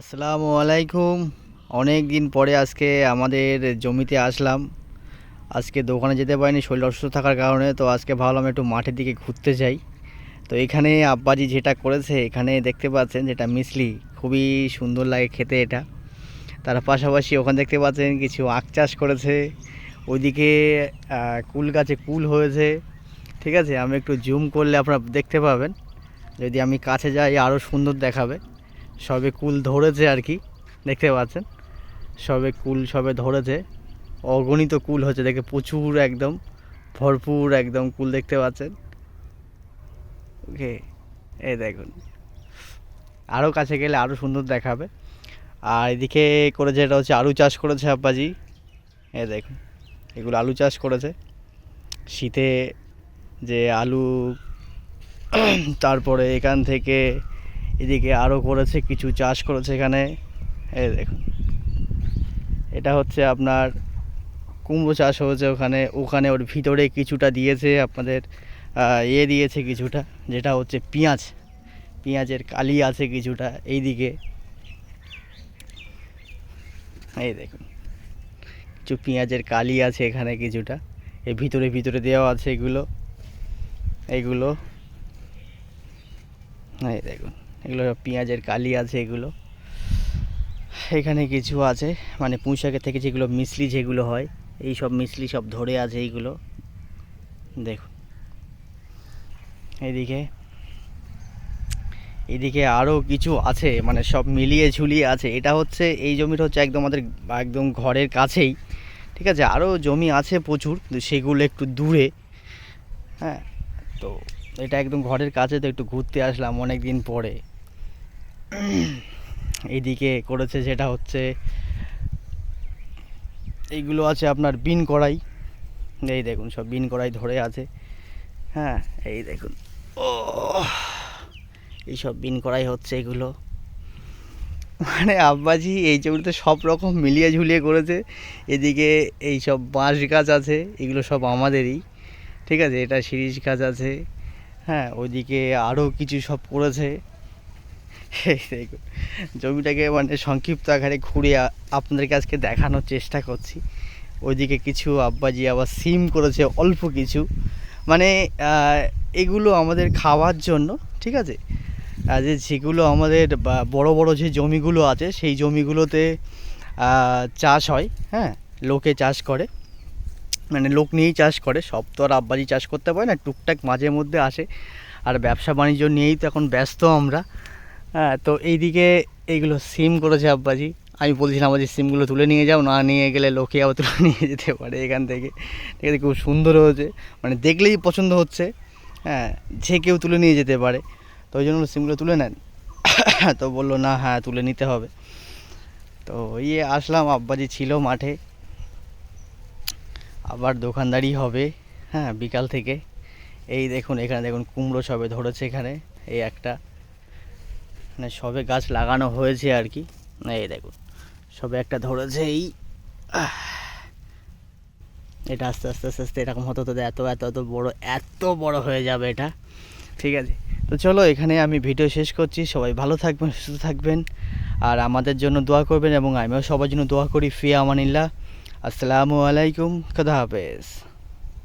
আসসালামু আলাইকুম। অনেক দিন পরে আজকে আমাদের জমিতে আসলাম। আজকে দোকানে যেতে পারিনি শরীর অসুস্থ থাকার কারণে, তো আজকে ভাবলাম একটু মাঠের দিকে ঘুরতে যাই। তো এখানে আব্বাজি যেটা করেছে, এখানে দেখতে পাচ্ছেন যেটা মিসলি খুবই সুন্দর লাগে খেতে এটা। তার পাশাপাশি ওখানে দেখতে পাচ্ছেন কিছু আখ চাষ করেছে। ওইদিকে কুল গাছে কুল হয়েছে। ঠিক আছে? আমি একটু জুম করলে আপনারা দেখতে পাবেন। যদি আমি কাছে যাই আরও সুন্দর দেখাবে। সবে কুল ধরেছে আর কি, দেখতে পাচ্ছেন? সবে কুল সবে ধরেছে, অগণিত কুল হচ্ছে দেখে প্রচুর একদম, ভরপুর একদম কুল দেখতে পাচ্ছেন? ওকে এ দেখুন। আরও কাছে গেলে আরও সুন্দর দেখাবে। আর এদিকে করেছে এটা হচ্ছে আলু চাষ করেছে আব্বাজি। এ দেখুন, এগুলো আলু চাষ করেছে। শীতে যে আলু, তারপরে এখান থেকে এদিকে আরও করেছে, কিছু চাষ করেছে এখানে। এই দেখুন। এটা হচ্ছে আপনার কুমড়ো চাষ হয়েছে ওখানে। ওখানে ওর ভিতরে কিছুটা দিয়েছে, আপনাদের ইয়ে দিয়েছে কিছুটা, যেটা হচ্ছে পেঁয়াজ। পেঁয়াজের কালি আছে কিছুটা এই দিকে এই দেখুন। কিছু পেঁয়াজের কালি আছে এখানে কিছুটা। এই ভিতরে ভিতরে দেওয়া আছে এগুলো। এইগুলো এই দেখুন। এগুলো পেঁয়াজের কালি আছে এগুলো। এখানে কিছু আছে মানে পুঁই শাকের থেকে যেগুলো মিসলি যেগুলো হয়, এই সব মিসলি সব ধরে আছে এইগুলো। দেখুন। এদিকে এদিকে আরও কিছু আছে মানে সব মিলিয়ে ঝুলিয়ে আছে। এটা হচ্ছে, এই জমিটা হচ্ছে একদম আমাদের, একদম ঘরের কাছেই। ঠিক আছে? আরও জমি আছে প্রচুর সেগুলো একটু দূরে। হ্যাঁ? তো এটা একদম ঘরের কাছে, তো একটু ঘুরতে আসলাম অনেক দিন পরে। এইদিকে করেছে যেটা হচ্ছে, এইগুলো আছে আপনার বিন কড়াই। এই দেখুন, সব বিন কড়াই ধরে আছে। হ্যাঁ এই দেখুন। ও এইসব বিন কড়াই হচ্ছে এগুলো। মানে আব্বাজি, এই জমিতে সব রকম মিলিয়ে ঝুলিয়ে করেছে, এদিকে এই সব বাঁশ গাছ আছে, এগুলো সব আমাদেরই। ঠিক আছে, এটা শিরিষ গাছ আছে। হ্যাঁ ওইদিকে আরও কিছু সব করেছে। জমিটাকে মানে সংক্ষিপ্ত আকারে ঘুরে আপনাদেরকে আজকে দেখানোর চেষ্টা করছি। ওইদিকে কিছু আব্বাজি আবার সিম করেছে অল্প কিছু। মানে এগুলো আমাদের খাওয়ার জন্য, ঠিক আছে? যে যেগুলো আমাদের বড় বড় যে জমিগুলো আছে, সেই জমিগুলোতে চাষ হয় হ্যাঁ? লোকে চাষ করে। মানে লোক নিয়েই চাষ করে, সব তো আর আব্বাজি চাষ করতে পারে না, টুকটাক মাঝে মধ্যে আসে। আর ব্যবসা বাণিজ্য নিয়েই তো এখন ব্যস্ত আমরা। হ্যাঁ তো এইদিকে এইগুলো সিম করেছে আব্বাজি। আমি বলছিলাম যে সিমগুলো তুলে নিয়ে যাও, না নিয়ে গেলে লোকে আবার তুলে নিয়ে যেতে পারে এখান থেকে। ঠিক আছে খুব সুন্দর হয়েছে। মানে দেখলেই পছন্দ হচ্ছে। হ্যাঁ যে কেউ তুলে নিয়ে যেতে পারে। তো ওই জন্য সিমগুলো তুলে নেন। তো বলল, না হ্যাঁ তুলে নিতে হবে। তো ইয়ে আসলাম, আব্বাজি ছিল মাঠে। আবার দোকানদারি হবে হ্যাঁ বিকাল থেকে। এই দেখুন, এখানে দেখুন, কুমড়ো সবে ধরেছে এখানে, এই একটা। মানে সবে গাছ লাগানো হয়েছে আর কি। এই দেখুন সবে একটা ধরেছে এই এটা আস্তে আস্তে আস্তে আস্তে এরকম হতে হতে, এত এত এত বড় এত বড় হয়ে যাবে এটা। ঠিক আছে, তো চলো এখানে আমি ভিডিও শেষ করছি। সবাই ভালো থাকবেন, সুস্থ থাকবেন। আর আমাদের জন্য দোয়া করবেন এবং আমিও সবার জন্য দোয়া করি। ফি আমানিল্লাহ। আসসালামু আলাইকুম, খোদা হাফেজ।